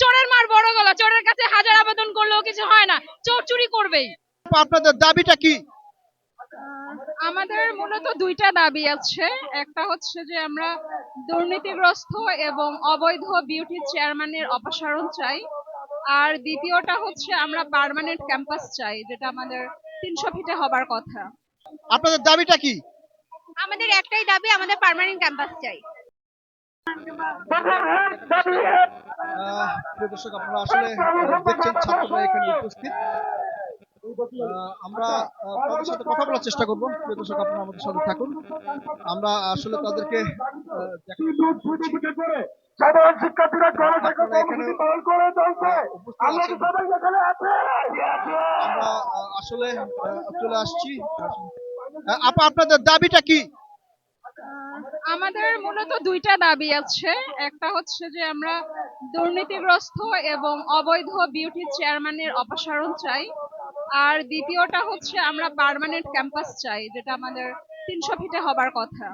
চোরের মার বড় গলা চোরের কাছে হাজার আবেদন করলেও কিছু হয় না। চোর চুরি করবেই। আপনাদের দাবিটা কি? আমাদের মূলত দুইটা দাবি আছে। একটা হচ্ছে যে আমরা দুর্নীতিগ্রস্ত এবং অবৈধ বিউটি চেয়ারম্যানের অপসারণ চাই। আর দ্বিতীয়টা হচ্ছে আমরা পার্মানেন্ট ক্যাম্পাস চাই যেটা আমাদের তিনশো ফিটে হবার কথা। আপনাদের দাবিটা কি? আমাদের একটাই দাবি আমাদের পার্মানেন্ট ক্যাম্পাস চাই। দর্শক, আপনারা আসলে দেখছেন ছাত্ররা এখানে উপস্থিত। আমরা তাদের সাথে কথা বলার চেষ্টা করব। প্রিয় দর্শক, আপনারা আমাদের সাথে থাকুন। আমরা আসলে তাদেরকে আসলে চলে আসছি। আপা, আপনাদের দাবিটা কি? আমাদের মূলত দুইটা দাবি আছে। একটা হচ্ছে যে আমরা দুর্নীতিগ্রস্ত এবং অবৈধ বিউটি চেয়ারম্যানের অপসারণ চাই। আর দ্বিতীয়টা হচ্ছে আমরা পার্মানেন্ট ক্যাম্পাস চাই যেটা আমাদের তিনশো ফিটে হবার কথা।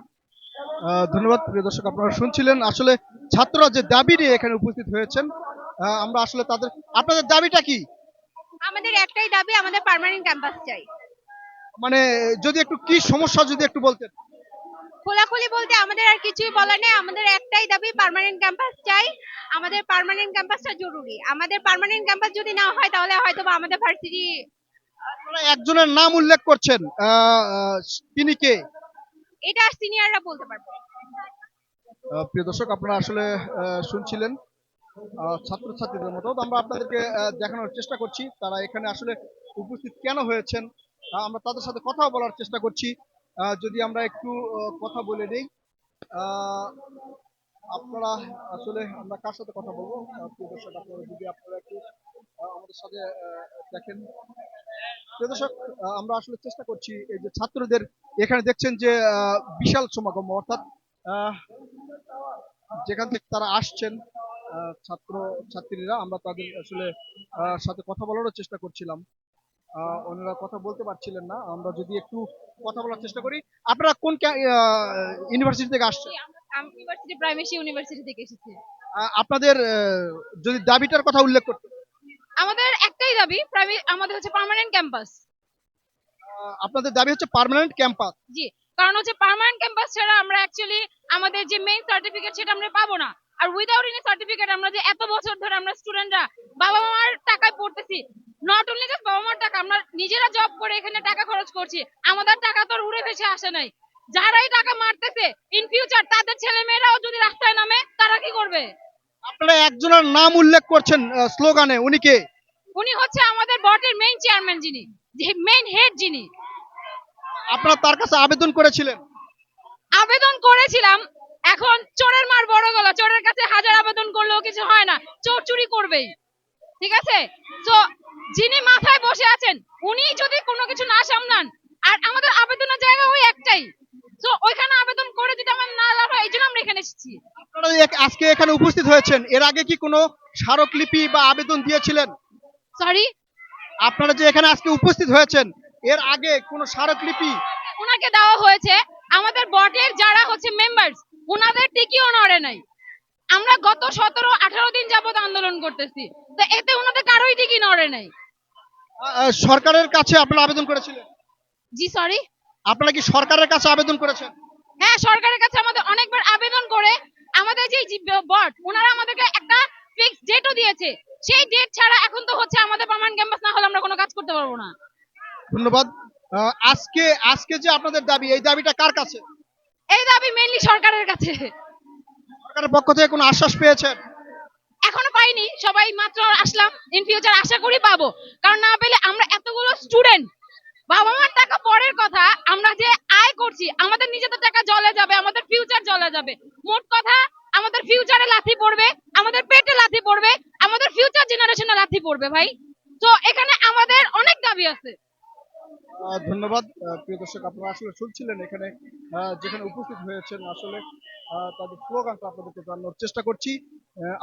ধন্যবাদ প্রিয় দর্শক আপনারা শুনছিলেন। আসলে ছাত্ররা যে দাবি নিয়ে এখানে উপস্থিত হয়েছেন আমরা আসলে তাদের আপনাদের দাবিটা কি? আমাদের একটাই দাবি আমাদের পার্মানেন্ট ক্যাম্পাস চাই। মানে যদি একটু কি সমস্যা যদি একটু বলতেন? খোলাখুলি বলতে আমাদের আর কিছুই বলার নেই। আমাদের একটাই দাবি পার্মানেন্ট ক্যাম্পাস চাই। আমাদের পার্মানেন্ট ক্যাম্পাসটা জরুরি। আমাদের পার্মানেন্ট ক্যাম্পাস যদি না হয় তাহলে হয়তো আমাদের ভার্সিটি একজনের নাম উল্লেখ করছেন তিনি কে? এটা সিনিয়ররা বলতে পারবে। প্রিয় দর্শক আপনারা আসলে শুনছিলেন ছাত্রছাত্রীদের মতো। আমরা আপনাদেরকে দেখানোর চেষ্টা করছি তারা এখানে আসলে উপস্থিত কেন হয়েছেন আমরা তাদের সাথে কথা বলার চেষ্টা করছি। যদি আমরা একটু কথা বলে নেই আপনারা আসলে আমরা কার সাথে কথা বলব? প্রিয় দর্শক, আপনারা যদি আপনারা একটু আমাদের সাথে দেখেন। প্রিয় দর্শক আমরা আসলে চেষ্টা করছি এই যে ছাত্রদের, এখানে দেখছেন যে বিশাল সমাগম, অর্থাৎ যেখান থেকে তারা আসছেন ছাত্র, ছাত্রীরা, আমরা তাদের আসলে সাথে কথা বলারও চেষ্টা করছিলাম। ওনারা কথা বলতে পারছিলেন না। আমরা যদি একটু কথা বলার চেষ্টা করি আপনারা কোন ইউনিভার্সিটি থেকে আসছেন? আমি ইউনিভার্সিটি প্রাইমেসি ইউনিভার্সিটি থেকে এসেছি। আপনাদের যদি দাবিটার কথা উল্লেখ করতে। আমাদের একটাই দাবি আমাদের হচ্ছে পার্মানেন্ট ক্যাম্পাস আপনাদের দাবি হচ্ছে পার্মানেন্ট ক্যাম্পাস জি কারণ হচ্ছে পার্মানেন্ট ক্যাম্পাস ছাড়া আমরা অ্যাকচুয়ালি আমাদের যে মেইন সার্টিফিকেট সেটা আমরা পাবো না। আর উইদাউট এনি সার্টিফিকেট আমরা যে এত বছর ধরে আমরা স্টুডেন্টরা বাবা মার টাকায় পড়তেছি নট অনলি জাস্ট বাবা মার টাকা আমরা নিজেরা জব করে এখানে টাকা খরচ করছি। আমাদের টাকা তো উড়ে ভেসে আসে নাই। যারাই টাকা মারতেছে ইন ফিউচার তাদের ছেলে মেয়েরাও যদি রাস্তায় নামে তারা কি করবে? আপনারা একজনের নাম উল্লেখ করছেন স্লোগানে উনি কে? উনি হচ্ছে আমাদের বটের মেইন চেয়ারম্যান যিনি যে মেইন হেড যিনি। আপনারা তার কাছে আবেদন করেছিলেন? আবেদন করেছিলাম এখন চোরের মার বড় গলা চোরের কাছে হাজার আবেদন করলেও কিছু হয় না চোর চুরি করবেই। ঠিক আছে? তো যিনি মাথায় বসে আছেন উনি যদি কোনো কিছু না সামলান আর আমাদের আবেদনের জায়গা ওই একটাই। তো ওইখানে আবেদন করে যদি আমার না লাভ হয় এই জন্য আমরা এখানে এসেছি। আপনারা আজকে এখানে উপস্থিত হয়েছেন এর আগে কি কোনো স্মারকলিপি বা আবেদন দিয়েছিলেন? সরি আপনারা যে এখানে আজকে উপস্থিত হয়েছেন এর আগে কোনো স্মারকলিপি? ওনাকে দেওয়া হয়েছে আমাদের বটের যারা হচ্ছে মেম্বার্স ওনাদের টিকিও নড়ে নাই। আমরা গত সতেরো আঠারো দিন যাবত আন্দোলন করতেছি। এতে ওনাদের কারোই টিকি নড়ে নাই। সরকারের কাছে আপনারা আবেদন করেছিলেন? জি সরি আপনারা কি সরকারের কাছে আবেদন করেছেন? হ্যাঁ সরকারের কাছে আমাদের অনেকবার আবেদন করে আমাদের যে বট ওনারা আমাদেরকে একটা ফিক্স ডেটও দিয়েছে। সেই ডেট ছাড়া এখন তো হচ্ছে আমাদের পার্মানেন্ট ক্যাম্পাস না হলে আমরা কোনো কাজ করতে পারব না। ধন্যবাদ। আজকে আজকে যে আপনাদের দাবি এই দাবিটা কার কাছে? এই দাবি মেইনলি সরকারের কাছে। সরকারের পক্ষ থেকে কোনো আশ্বাস পেয়েছেন? এখনও পাইনি, সবাই মাত্র আসলাম ইন ফিউচার আশা করি পাবো। কারণ না পেলে আমরা এতগুলো স্টুডেন্ট বাবা মার টাকা পরের কথা, আমরা যে আয় করছি, আমাদের নিজেদের টাকা জলে যাবে, আমাদের ফিউচার জলে যাবে। মোট কথা, আমাদের ফিউচারে লাথি পড়বে, আমাদের পেটে লাথি পড়বে, আমাদের ফিউচার জেনারেশনে লাথি পড়বে ভাই। তো এখানে আমাদের অনেক দাবি আছে। ধন্যবাদ। প্রিয় দর্শক, আপনারা আসলে শুনছিলেন এখানে যেখানে উপস্থিত হয়েছেন, আসলে তাদের স্লোগানটা আপনাদেরকে জানানোর চেষ্টা করছি।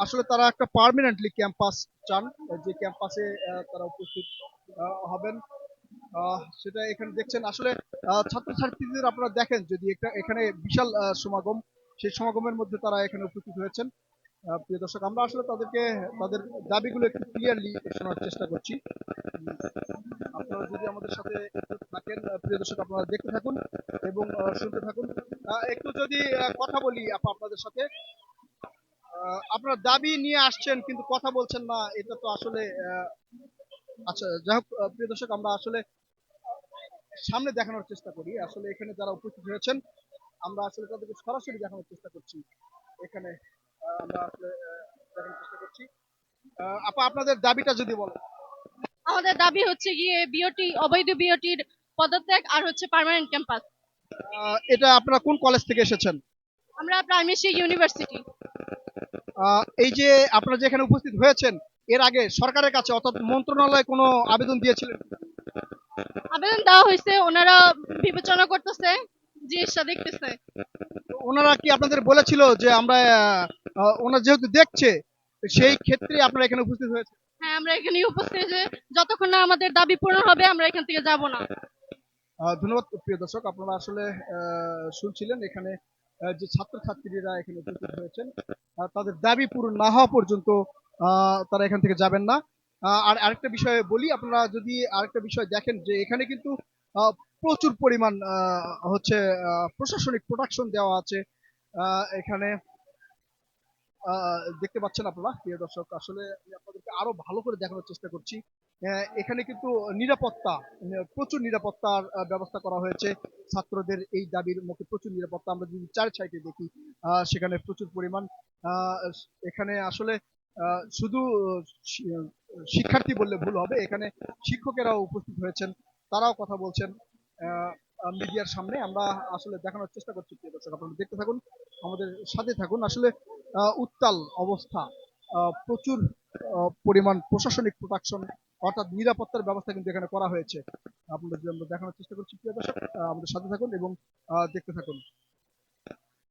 আসলে তারা একটা পার্মানেন্টলি ক্যাম্পাস চান যে ক্যাম্পাসে তারা উপস্থিত হবেন। সেটা এখানে দেখছেন। আসলে ছাত্রছাত্রীদের আপনারা দেখেন, যদি একটা, এখানে বিশাল সমাগম, সেই সমাগমের মধ্যে তারা এখানে উপস্থিত হয়েছেন। প্রিয় দর্শক, আমরা আসলে তাদেরকে, তাদের দাবিগুলো একটু ক্লিয়ারলি শোনার চেষ্টা করছি। আপনারা যদি আমাদের সাথে থাকেন প্রিয় দর্শক, আপনারা দেখতে থাকুন এবং শুনতে থাকুন। একটু যদি কথা বলি আপা, আপনাদের সাথে আপনার দাবি নিয়ে আসছেন কিন্তু কথা বলছেন না এটা তো আসলে আচ্ছা যাই হোক প্রিয় দর্শক আমরা আসলে সামনে দেখানোর চেষ্টা করি। আসলে এখানে যারা উপস্থিত হয়েছেন আমরা আসলে তাদেরকে সরাসরি দেখানোর চেষ্টা করছি। এখানে আমরা আসলে দেখানোর চেষ্টা করছি। আপা আপনাদের দাবিটা যদি বলেন। আমাদের দাবি হচ্ছে গিয়ে বিওটি অবৈধ বিওটির পদত্যাগ আর হচ্ছে পার্মানেন্ট ক্যাম্পাস এটা আপনারা কোন কলেজ থেকে এসেছেন? আমরা প্রাইমেসি ইউনিভার্সিটি। এই যে আপনারা যে এখানে উপস্থিত হয়েছেন এর আগে সরকারের কাছে অর্থাৎ মন্ত্রণালয়ে কোনো আবেদন দিয়েছিলেন? আবেদন দেওয়া হয়েছে ওনারা বিবেচনা করতেছে জিনিসটা দেখতেছে। ওনারা কি আপনাদের বলেছিল যে আমরা ওনারা যেহেতু দেখছে সেই ক্ষেত্রে আপনারা এখানে উপস্থিত হয়েছে হ্যাঁ আমরা এখানে উপস্থিত যে যতক্ষণ না আমাদের দাবি পূরণ হবে আমরা এখান থেকে যাব না। ধন্যবাদ প্রিয় দর্শক আপনারা আসলে আহ, শুনছিলেন এখানে যে ছাত্রছাত্রীরা এখানে উপস্থিত হয়েছেন তাদের দাবি পূরণ না হওয়া পর্যন্ত তারা এখান থেকে যাবেন না। আর আরেকটা বিষয়ে বলি, আপনারা যদি আরেকটা বিষয় দেখেন যে এখানে কিন্তু প্রচুর পরিমাণ হচ্ছে প্রশাসনিক প্রোডাকশন দেওয়া আছে। এখানে দেখতে পাচ্ছেন আপনারা, প্রিয় দর্শক, আসলে আপনাদেরকে আরও ভালো করে দেখানোর চেষ্টা করছি। এখানে কিন্তু নিরাপত্তা প্রচুর নিরাপত্তার ব্যবস্থা করা হয়েছে। ছাত্রদের এই দাবির মুখে প্রচুর নিরাপত্তা। আমরা যদি চার সাইডে দেখি সেখানে প্রচুর পরিমাণ এখানে আসলে শুধু শিক্ষার্থী বললে ভুল হবে, এখানে শিক্ষকেরাও উপস্থিত হয়েছেন। তারাও কথা বলছেন মিডিয়ার সামনে। আমরা আসলে দেখানোর চেষ্টা করছি, প্রিয় দর্শক, আপনারা দেখতে থাকুন, আমাদের সাথে থাকুন। আসলে উত্তাল অবস্থা প্রচুর পরিমাণ প্রশাসনিক প্রোটেকশন অর্থাৎ নিরাপত্তার ব্যবস্থা কিন্তু এখানে করা হয়েছে। আপনাদের জন্য দেখানোর চেষ্টা করছি, প্রিয় দর্শক। আমাদের সাথে থাকুন এবং দেখতে থাকুন।